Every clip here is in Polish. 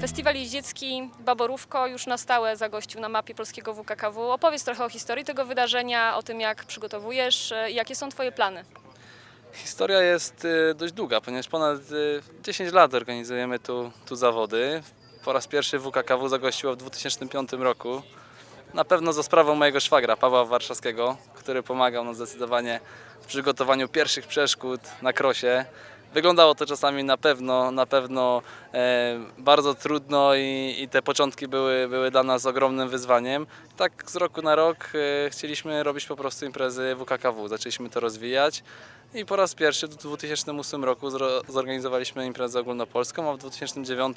Festiwal Jeździecki Baborówko już na stałe zagościł na mapie polskiego WKKW. Opowiedz trochę o historii tego wydarzenia, o tym jak przygotowujesz e, i jakie są Twoje plany. Historia jest y, dość długa, ponieważ ponad y, 10 lat organizujemy tu, tu zawody. Po raz pierwszy WKKW zagościło w 2005 roku. Na pewno za sprawą mojego szwagra Pawła Warszawskiego, który pomagał nam zdecydowanie w przygotowaniu pierwszych przeszkód na krosie. Wyglądało to czasami na pewno, na pewno e, bardzo trudno i, i te początki były, były dla nas ogromnym wyzwaniem. Tak z roku na rok e, chcieliśmy robić po prostu imprezy WKKW. Zaczęliśmy to rozwijać i po raz pierwszy w 2008 roku zorganizowaliśmy imprezę ogólnopolską, a w 2009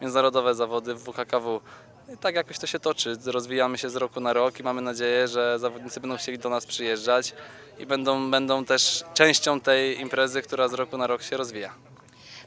międzynarodowe zawody w WKKW. I tak jakoś to się toczy. Rozwijamy się z roku na rok i mamy nadzieję, że zawodnicy będą chcieli do nas przyjeżdżać i będą, będą też częścią tej imprezy, która z roku na rok się rozwija.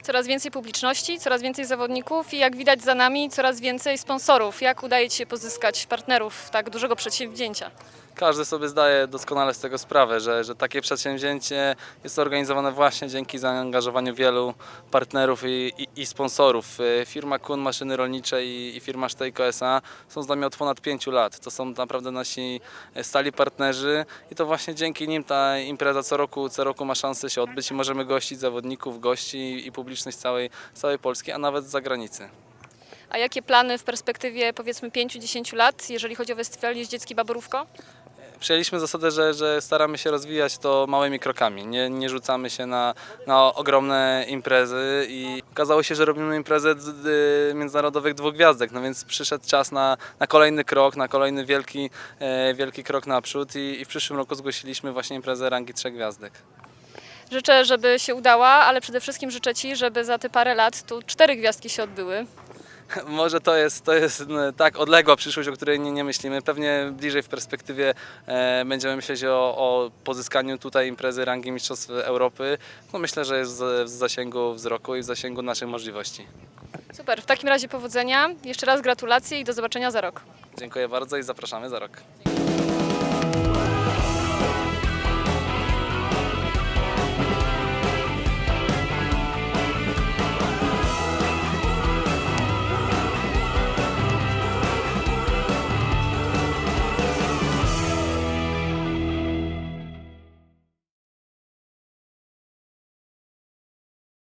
Coraz więcej publiczności, coraz więcej zawodników i jak widać za nami coraz więcej sponsorów. Jak udaje Ci się pozyskać partnerów tak dużego przedsięwzięcia? Każdy sobie zdaje doskonale z tego sprawę, że, że takie przedsięwzięcie jest organizowane właśnie dzięki zaangażowaniu wielu partnerów i, i, i sponsorów. Y, Firma Kun Maszyny Rolnicze i, i firma Sztejko SA są z nami od ponad pięciu lat. To są naprawdę nasi stali partnerzy i to właśnie dzięki nim ta impreza co roku, co roku ma szansę się odbyć i możemy gościć zawodników, gości i publiczność całej, całej Polski, a nawet z zagranicy. A jakie plany w perspektywie powiedzmy 5-10 lat, jeżeli chodzi o Festiwal Jeździecki Baborówko? Przyjęliśmy zasadę, że, że staramy się rozwijać to małymi krokami. Nie, nie rzucamy się na, na ogromne imprezy i okazało się, że robimy imprezę międzynarodowych dwóch gwiazdek, no więc przyszedł czas na, na kolejny krok, na kolejny wielki, e, wielki krok naprzód i, i w przyszłym roku zgłosiliśmy właśnie imprezę rangi trzech gwiazdek. Życzę, żeby się udała, ale przede wszystkim życzę Ci, żeby za te parę lat tu cztery gwiazdki się odbyły. Może to jest, to jest no, tak odległa przyszłość, o której nie, nie myślimy. Pewnie bliżej w perspektywie e, będziemy myśleć o, o pozyskaniu tutaj imprezy rangi Mistrzostw Europy. No myślę, że jest w w zasięgu wzroku i w zasięgu naszych możliwości. Super, w takim razie powodzenia. Jeszcze raz gratulacje i do zobaczenia za rok. Dziękuję bardzo i zapraszamy za rok.